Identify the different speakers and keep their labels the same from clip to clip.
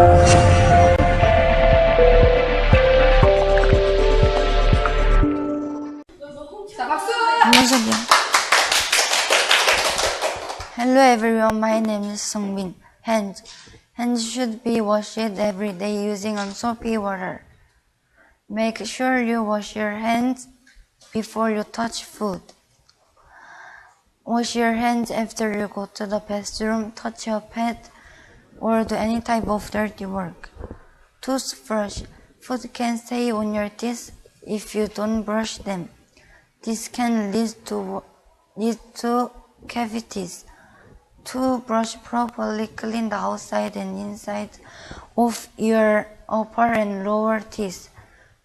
Speaker 1: Hello everyone, my name is Sungbin. Hands. Hands should be washed every day using soapy water. Make sure you wash your hands before you touch food. Wash your hands after you go to the bathroom, touch your pet, or do any type of dirty work. Toothbrush. Food can stay on your teeth if you don't brush them. This can lead to lead to cavities. To brush properly, clean the outside and inside of your upper and lower teeth.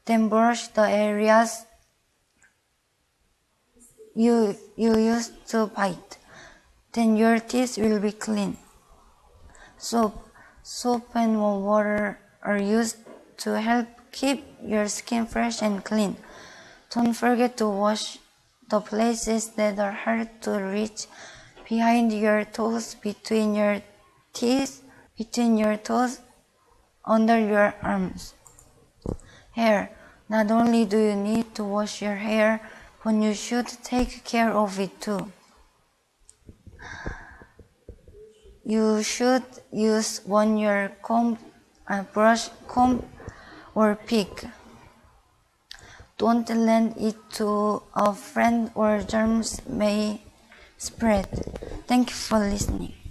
Speaker 1: Then brush the areas you you used to bite. Then your teeth will be clean. Soap, soap and water are used to help keep your skin fresh and clean. Don't forget to wash the places that are hard to reach behind your toes, between your teeth, between your toes, under your arms. Hair. Not only do you need to wash your hair, but you should take care of it too. You should use one your comb, uh, brush, comb, or pick. Don't lend it to a friend or germs may spread. Thank you for listening.